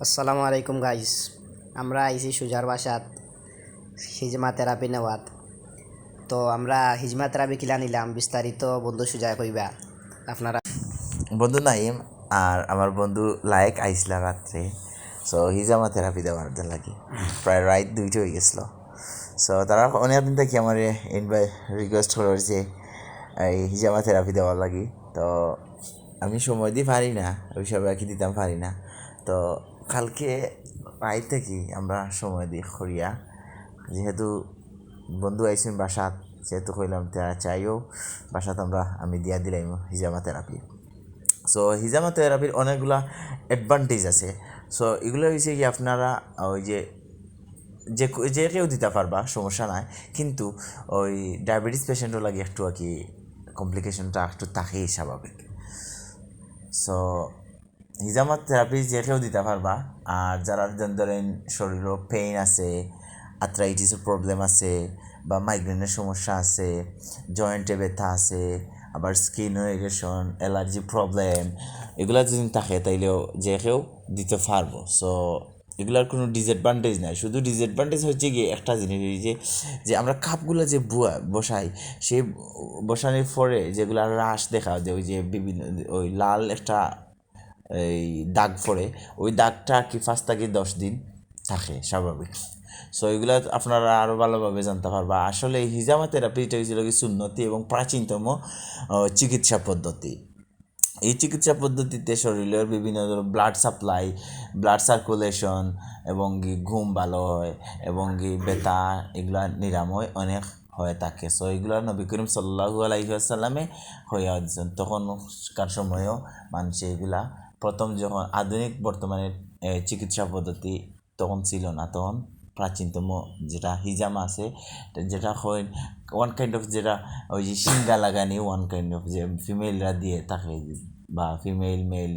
আসসালামু আলাইকুম গাইস আমরা আইছি সুজার বাসাত, হিজমা থেরাপি নেওয়াত। তো আমরা হিজমা থেরাপি কিলা নিলাম, বিস্তারিত বন্ধু সুজা কইবা। আপনারা বন্ধু নাইম আর আমার বন্ধু লায়ক আইসলা রাত্রে। সো হিজামা থেরাপি দেওয়ার জন্য লাগে। প্রায় রাত দুইটা হয়ে গেছিল। সো তারা অনেক দিন থেকে আমার ইনভাই রিকোয়েস্ট করেছে এই হিজামা থেরাপি দেওয়ার লাগে। তো, আমি সময় দিয়ে পারি না। ওইসব আর কি দিতাম, পারি না। তো কালকে রাত থেকে আমরা সময় দিই খরিয়া যেহেতু বন্ধু আইসেন বাসাত, যেহেতু কইলাম তারা চাইও, বাসাত আমরা, আমি দিয়া দিলাম হিজামা থেরাপি। সো হিজামা থেরাপির অনেকগুলা অ্যাডভান্টেজ আছে। সো এগুলো হয়েছে কি আপনারা ওই যে যে যে কেউ দিতে পারবা, সমস্যা নাই। কিন্তু ওই ডায়াবেটিস পেশেন্টও লাগে একটু আর কি কমপ্লিকেশনটা একটু থাকেই স্বাভাবিক। সো হিজামা থেরাপি যে কেউ দিতে পারবা। আর যারা যেন ধরেন শরীরও পেইন আছে আর্থ্রাইটিসের প্রবলেম আছে, বা মাইগ্রেনের সমস্যা আছে জয়েন্টে ব্যথা আছে, আবার স্কিন ইরিগেশন অ্যালার্জি প্রবলেম এগুলা যদি থাকে তাইলেও যে কেউ দিতে পারব। সো এগুলার কোনো ডিসঅ্যাডভান্টেজ নাই। শুধু ডিসঅ্যাডভান্টেজ হচ্ছে গিয়ে একটা জিনিস যে যে আমরা কাপগুলো যে বুয়া, বসাই, সেই বসানোর পরে যেগুলো রাস দেখা যে ওই যে বিভিন্ন, ওই লাল একটা এই দাগ পড়ে, ওই দাগটা কি পাঁচ থেকে দশ দিন থাকে, স্বাভাবিক। সো এগুলো আপনারা আরও ভালোভাবে জানতে পারবা। আসলে হিজামা থেরাপিটা হয়েছিল কি সুন্নতি এবং প্রাচীনতম চিকিৎসা পদ্ধতি। এই চিকিৎসা পদ্ধতিতে শরীরের বিভিন্ন ব্লাড সাপ্লাই ব্লাড সার্কুলেশন এবং ঘুম ভালো হয় এবং ব্যথা, এগুলা নিরাময় অনেক হয়ে থাকে। সো এগুলা নবী করিম সাল্লাহু আলাইসাল্লামে হয়ে দিচ্ছেন তখনকার সময়ও মানুষ এগুলা প্রথম যখন আধুনিক বর্তমানে চিকিৎসা পদ্ধতি তখন ছিল না, তখন প্রাচীনতম যেটা হিজামা আছে যেটা হয় ওয়ান কাইন্ড অফ যেটা ওই যে সিঙ্গা লাগানি ওয়ান কাইন্ড অফ যে ফিমেলরা দিয়ে থাকে বা ফিমেল মেল